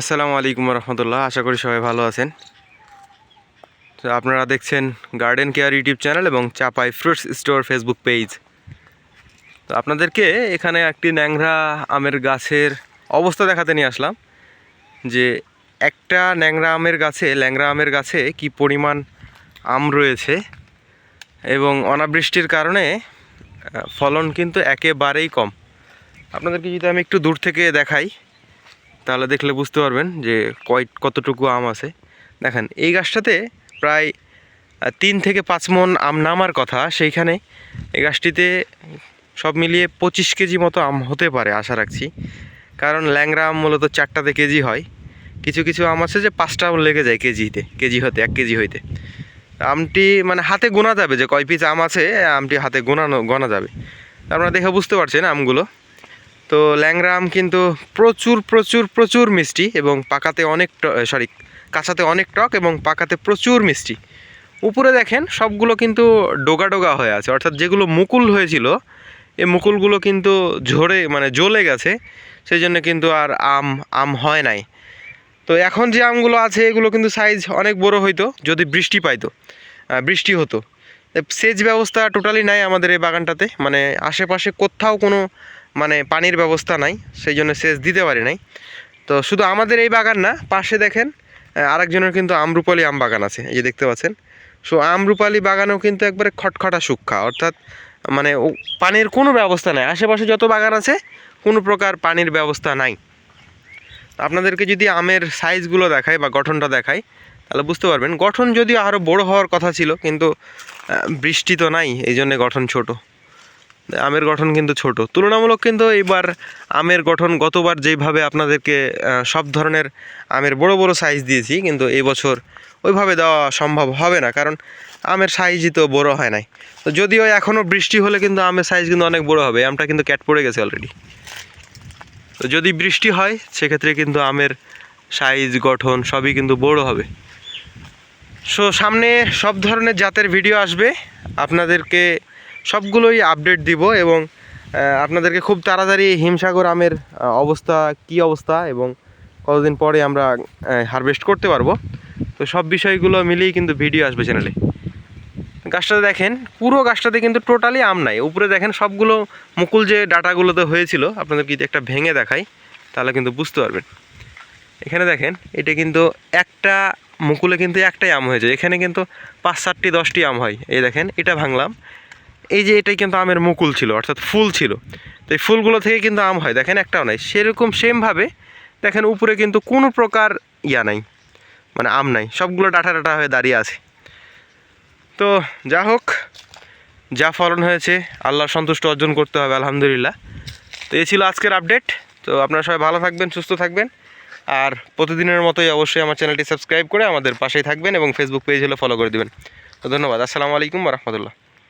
আসসালামু আলাইকুম রহমতুল্লাহ, আশা করি সবাই ভালো আছেন। তো আপনারা দেখছেন গার্ডেন কেয়ার ইউটিউব চ্যানেল এবং Chapai fruits store Facebook page তো আপনাদেরকে এখানে একটি ন্যাংরা আমের গাছের অবস্থা দেখাতে নিয়ে আসলাম, যে একটা ন্যাংরা আমের গাছে, ল্যাংরা আমের গাছে কি পরিমাণ আম রয়েছে এবং অনাবৃষ্টির কারণে ফলন কিন্তু একেবারেই কম। আপনাদেরকে যদি আমি একটু দূর থেকে দেখাই তাহলে দেখলে বুঝতে পারবেন যে কয় কতটুকু আম আছে। দেখেন, এই গাছটাতে প্রায় তিন থেকে পাঁচ মন আম নামার কথা। সেইখানে এই গাছটিতে সব মিলিয়ে পঁচিশ কেজি মতো আম হতে পারে, আশা রাখছি। কারণ ল্যাংরা আম মূলত চারটাতে কেজি হয়। কিছু কিছু আম আছে যে পাঁচটাও লেগে যায় কেজিতে, কেজি হতে, এক কেজি হইতে। আমটি মানে হাতে গোনা যাবে যে কয় পিস আম আছে, আমটি হাতে গোনানো গোনা যাবে। আপনারা দেখে বুঝতে পারছেন আমগুলো। তো ল্যাংরা আম কিন্তু প্রচুর প্রচুর প্রচুর মিষ্টি এবং পাকাতে অনেক সরি কাঁচাতে অনেক টক এবং পাকাতে প্রচুর মিষ্টি। উপরে দেখেন সবগুলো কিন্তু ডোগা ডোগা হয়ে আছে, অর্থাৎ যেগুলো মুকুল হয়েছিল, এই মুকুলগুলো কিন্তু ঝরে মানে জ্বলে গেছে সেই জন্য কিন্তু আর আম আম হয় নাই। তো এখন যে আমগুলো আছে, এগুলো কিন্তু সাইজ অনেক বড় হইতো, যদি বৃষ্টি পাইতো বৃষ্টি হতো। সেচ ব্যবস্থা টোটালি নাই আমাদের এই বাগানটাতে মানে আশেপাশে কোথাও কোনো মানে পানির ব্যবস্থা নাই সেই জন্য সেচ দিতে পারি নাই। তো শুধু আমাদের এই বাগান না, পাশে দেখেন আরেকজনের কিন্তু আমরুপালি আম বাগান আছে, এই যে দেখতে পাচ্ছেন। সো আমরুপালি বাগানেও কিন্তু একবারে খটখটা সুক্ষা অর্থাৎ মানে পানির কোনো ব্যবস্থা নাই। আশেপাশে যত বাগান আছে, কোনো প্রকার পানির ব্যবস্থা নাই। আপনাদেরকে যদি আমের সাইজগুলো দেখায় বা গঠনটা দেখায় তাহলে বুঝতে পারবেন। গঠন যদিও আরও বড় হওয়ার কথা ছিল, কিন্তু বৃষ্টি তো নাই এই জন্যে গঠন ছোট। আমের গঠন কিন্তু ছোট। তুলনামূলক কিন্তু এবার আমের গঠন গতবার যেইভাবে আপনাদেরকে সব ধরনের আমের বড় বড় সাইজ দিয়েছি, কিন্তু এই বছর ওইভাবে দেওয়া সম্ভব হবে না, কারণ আমের সাইজই তো বড় হয় নাই। তো যদিও এখনও বৃষ্টি হলে কিন্তু আমের সাইজ কিন্তু অনেক বড় হবে, আমটা কিন্তু ক্যাট পড়ে গেছে অলরেডি তো যদি বৃষ্টি হয়, সেক্ষেত্রে কিন্তু আমের সাইজ গঠন সবই কিন্তু বড় হবে। সো সামনে সব ধরনের জাতের ভিডিও আসবে। আপনাদেরকে সবগুলোই আপডেট দিব এবং আপনাদেরকে খুব তাড়াতাড়ি হিমসাগর আমের অবস্থা, কি অবস্থা এবং কতদিন পরে আমরা হারভেস্ট করতে পারব। তো সব বিষয়গুলো মিলিয়েই কিন্তু ভিডিও আসবে চ্যানেলে গাছটাতে দেখেন, পুরো গাছটাতে কিন্তু টোটালি আম নাই। উপরে দেখেন সবগুলো মুকুল যে ডাটাগুলোতে হয়েছিল, আপনাদের যদি একটা ভেঙে দেখাই, তাহলে কিন্তু বুঝতে পারবেন। এখানে দেখেন, এটা কিন্তু একটা, মুকুলে কিন্তু একটাই আম হয়েছে। এখানে কিন্তু পাঁচ, সাতটি, দশটি আম হয়। এই দেখেন, এটা ভাঙলাম। এই যে এটাই কিন্তু আমের মুকুল ছিল, অর্থাৎ ফুল ছিল। তো এই ফুলগুলো থেকে কিন্তু আম হয়, দেখেন একটাও নাই। সেরকম সেমভাবে দেখেন উপরে কিন্তু কোনো প্রকার ইয়া নাই মানে আম নাই, সবগুলো ডাটা ডাটা হয়ে দাঁড়িয়ে আছে। তো যা হোক, যা ফলন হয়েছে, আল্লাহর সন্তুষ্ট অর্জন করতে হবে, আলহামদুলিল্লাহ। তো এই ছিল আজকের আপডেট তো আপনারা সবাই ভালো থাকবেন, সুস্থ থাকবেন। আর প্রতিদিনের মতোই অবশ্যই আমার চ্যানেলটি সাবস্ক্রাইব করে আমাদের পাশেই থাকবেন এবং ফেসবুক পেজ হলে ফলো করে দেবেন। তো ধন্যবাদ। আসসালামু আলাইকুম রহমতুল্লাহ।